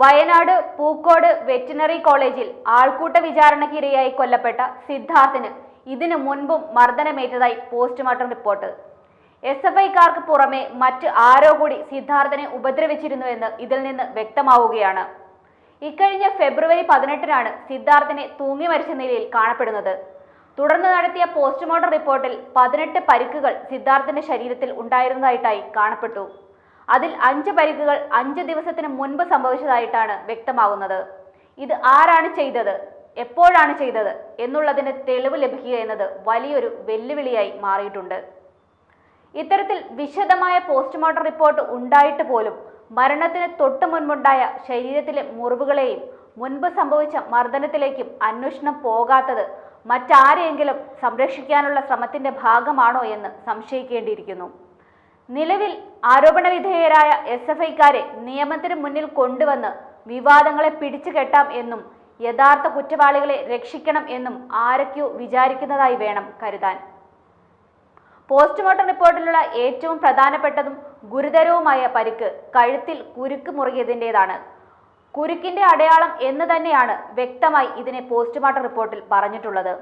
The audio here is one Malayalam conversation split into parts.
വയനാട് പൂക്കോട് വെറ്റിനറി കോളേജിൽ ആൾക്കൂട്ട വിചാരണക്കിരയായി കൊല്ലപ്പെട്ട സിദ്ധാർത്ഥിന് ഇതിനു മുൻപും മർദ്ദനമേറ്റതായി പോസ്റ്റ്മോർട്ടം റിപ്പോർട്ട്. എസ് എഫ് ഐക്കാർക്ക് പുറമെ മറ്റ് ആരോ കൂടി സിദ്ധാർത്ഥനെ ഉപദ്രവിച്ചിരുന്നുവെന്ന് ഇതിൽ നിന്ന് വ്യക്തമാവുകയാണ്. ഇക്കഴിഞ്ഞ ഫെബ്രുവരി പതിനെട്ടിനാണ് സിദ്ധാർത്ഥിനെ തൂങ്ങി മരിച്ച നിലയിൽ കാണപ്പെടുന്നത്. തുടർന്ന് നടത്തിയ പോസ്റ്റ്മോർട്ടം റിപ്പോർട്ടിൽ പതിനെട്ട് പരിക്കുകൾ സിദ്ധാർത്ഥിന്റെ ശരീരത്തിൽ ഉണ്ടായിരുന്നതായിട്ടായി കാണപ്പെട്ടു. അതിൽ അഞ്ച് പരിക്കുകൾ അഞ്ച് ദിവസത്തിന് മുൻപ് സംഭവിച്ചതായിട്ടാണ് വ്യക്തമാകുന്നത്. ഇത് ആരാണ് ചെയ്തത്? എപ്പോഴാണ് ചെയ്തത്? എന്നുള്ളതിന് തെളിവ് ലഭിക്കുക എന്നത് വലിയൊരു വെല്ലുവിളിയായി മാറിയിട്ടുണ്ട്. ഇത്തരത്തിൽ വിശദമായ പോസ്റ്റ്മോർട്ടം റിപ്പോർട്ട് ഉണ്ടായിട്ട് പോലും മരണത്തിന് തൊട്ടു മുൻപുണ്ടായ ശരീരത്തിലെ മുറിവുകളെയും മുൻപ് സംഭവിച്ച മർദ്ദനത്തിലേക്കും അന്വേഷണം പോകാത്തത് മറ്റാരെയെങ്കിലും സംരക്ഷിക്കാനുള്ള ശ്രമത്തിന്റെ ഭാഗമാണോ എന്ന് സംശയിക്കേണ്ടിയിരിക്കുന്നു. നിലവിൽ ആരോപണ വിധേയരായ എസ് എഫ് ഐക്കാരെ നിയമത്തിന് മുന്നിൽ കൊണ്ടുവന്ന് വിവാദങ്ങളെ പിടിച്ചു കെട്ടാം എന്നും യഥാർത്ഥ കുറ്റവാളികളെ രക്ഷിക്കണം എന്നും ആരൊക്കെയോ വിചാരിക്കുന്നതായി വേണം കരുതാൻ. പോസ്റ്റ്മോർട്ടം റിപ്പോർട്ടിലുള്ള ഏറ്റവും പ്രധാനപ്പെട്ടതും ഗുരുതരവുമായ പരിക്ക് കഴുത്തിൽ കുരുക്ക് മുറുകിയതിന്റെതാണ്. കുരുക്കിന്റെ അടയാളം എന്ന് തന്നെയാണ് വ്യക്തമായി ഇതിനെ പോസ്റ്റ്മോർട്ടം റിപ്പോർട്ടിൽ പറഞ്ഞിട്ടുള്ളത്.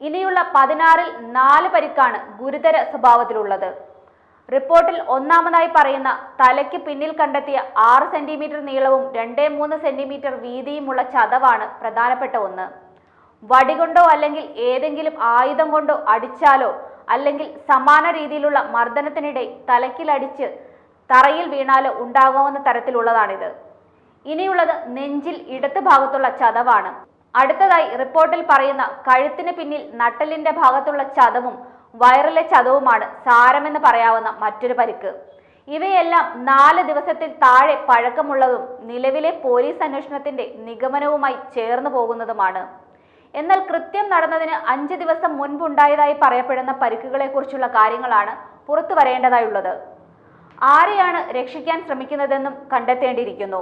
ഇനിയുള്ള പതിനാറിൽ നാല് പരിക്കാണ് ഗുരുതര സ്വഭാവത്തിലുള്ളത്. റിപ്പോർട്ടിൽ ഒന്നാമതായി പറയുന്ന തലയ്ക്ക് പിന്നിൽ കണ്ടെത്തിയ ആറ് സെന്റിമീറ്റർ നീളവും രണ്ടേ മൂന്ന് സെന്റിമീറ്റർ വീതിയുമുള്ള ചതവാണ് പ്രധാനപ്പെട്ട ഒന്ന്. വടികൊണ്ടോ അല്ലെങ്കിൽ ഏതെങ്കിലും ആയുധം കൊണ്ടോ അടിച്ചാലോ അല്ലെങ്കിൽ സമാന രീതിയിലുള്ള മർദ്ദനത്തിനിടെ തലക്കിലടിച്ച് തറയിൽ വീണാലോ ഉണ്ടാകാവുന്ന തരത്തിലുള്ളതാണിത്. ഇനിയുള്ളത് നെഞ്ചിൽ ഇടത് ഭാഗത്തുള്ള ചതവാണ്. അടുത്തതായി റിപ്പോർട്ടിൽ പറയുന്ന കഴുത്തിന് പിന്നിൽ നട്ടലിന്റെ ഭാഗത്തുള്ള ചതവും വയറിലെ ചതവുമാണ് സാരമെന്ന് പറയാവുന്ന മറ്റൊരു പരിക്ക്. ഇവയെല്ലാം നാല് ദിവസത്തിൽ താഴെ പഴക്കമുള്ളതും നിലവിലെ പോലീസ് അന്വേഷണത്തിന്റെ നിഗമനവുമായി ചേർന്നു പോകുന്നതുമാണ്. എന്നാൽ കൃത്യം നടന്നതിന് അഞ്ച് ദിവസം മുൻപുണ്ടായതായി പറയപ്പെടുന്ന പരിക്കുകളെക്കുറിച്ചുള്ള കാര്യങ്ങളാണ് പുറത്തു വരേണ്ടതായുള്ളത്. ആരെയാണ് രക്ഷിക്കാൻ ശ്രമിക്കുന്നതെന്നും കണ്ടെത്തേണ്ടിയിരിക്കുന്നു.